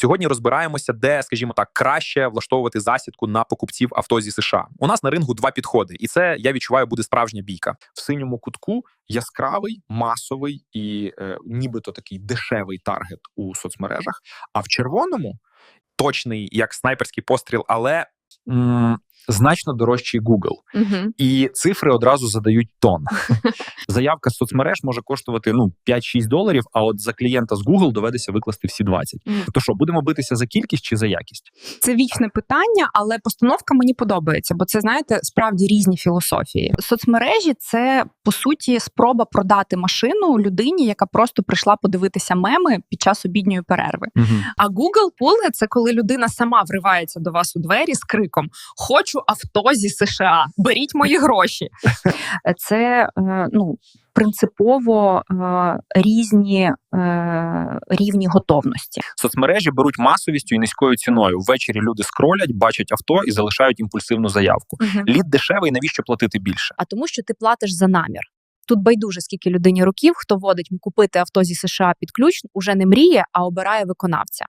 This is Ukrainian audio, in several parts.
Сьогодні розбираємося, де, скажімо так, краще влаштовувати засідку на покупців авто зі США. У нас на ринку два підходи, і це я відчуваю буде справжня бійка. В синьому кутку яскравий, масовий і е, нібито такий дешевий таргет у соцмережах. А в червоному Точний як снайперський постріл, але м, значно дорожчий Google. Угу. І цифри одразу задають тон. Заявка з соцмереж може коштувати ну 5-6 доларів. А от за клієнта з Google доведеться викласти всі 20. Мгм. То що, будемо битися за кількість чи за якість? Це вічне питання, але постановка мені подобається, бо це знаєте справді різні філософії. Соцмережі це по суті спроба продати машину людині, яка просто прийшла подивитися меми під час обідньої перерви. А Google Pull – це коли людина сама вривається до вас у двері з криком: Хочу авто зі США, беріть мої гроші. Це е, ну принципово е, різні е, рівні готовності. Соцмережі беруть масовістю і низькою ціною. Ввечері люди скролять, бачать авто і залишають імпульсивну заявку. Лід дешевий, навіщо платити більше? а тому, що ти платиш за намір. Тут байдуже, скільки людині років, хто водить купити авто зі США під ключ, уже не мріє, а обирає виконавця.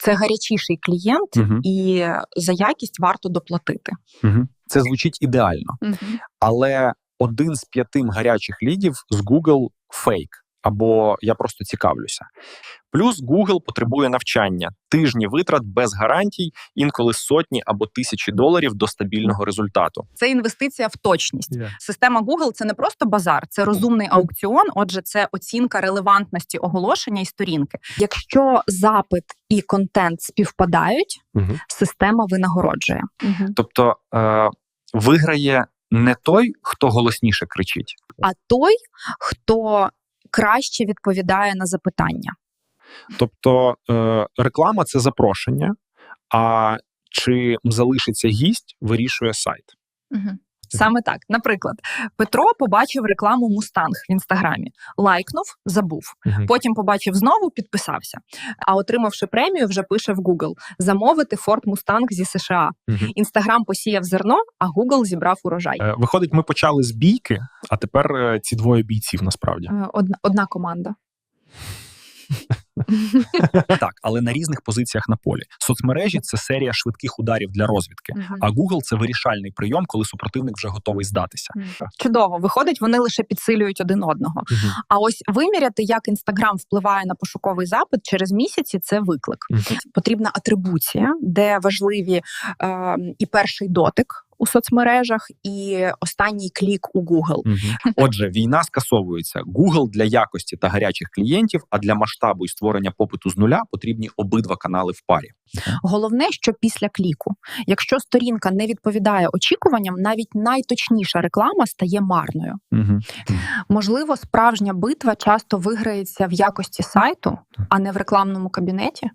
Це гарячіший клієнт, угу. і за якість варто доплатити. Це звучить ідеально, але один з п'яти гарячих лідів з Google фейк. Або я просто цікавлюся. Плюс Google потребує навчання, тижні витрат без гарантій, інколи сотні або тисячі доларів до стабільного результату. Це інвестиція в точність. Система Google це не просто базар, це розумний аукціон. Отже, це оцінка релевантності оголошення і сторінки. Якщо запит і контент співпадають, система винагороджує. Тобто е, виграє не той, хто голосніше кричить. А той, хто краще відповідає на запитання. Тобто е, реклама це запрошення. А чи залишиться гість, вирішує сайт. Саме так. Наприклад, Петро побачив рекламу Мустанг в інстаграмі, лайкнув, забув. Потім побачив знову, підписався. А отримавши премію, вже пише в Google замовити Ford Mustang зі США. Інстаграм посіяв зерно, а Google зібрав урожай. Е, Виходить, ми почали з бійки, а тепер е, ці двоє бійців насправді. Е, Одна, одна команда. Так, але на різних позиціях на полі. Соцмережі це серія швидких ударів для розвідки. А Google це вирішальний прийом, коли супротивник вже готовий здатися. Чудово, виходить, вони лише підсилюють один одного. А ось виміряти, як інстаграм впливає на пошуковий запит через місяці, це виклик. Потрібна атрибуція, де важливі е, і перший дотик у соцмережах, і останній клік у Google. Отже, війна скасовується. Google для якості та гарячих клієнтів, а для масштабу і створення попиту з нуля потрібні обидва канали в парі. Головне, що після кліку, якщо сторінка не відповідає очікуванням, навіть найточніша реклама стає марною. Можливо, справжня битва часто виграється в якості сайту, а не в рекламному кабінеті.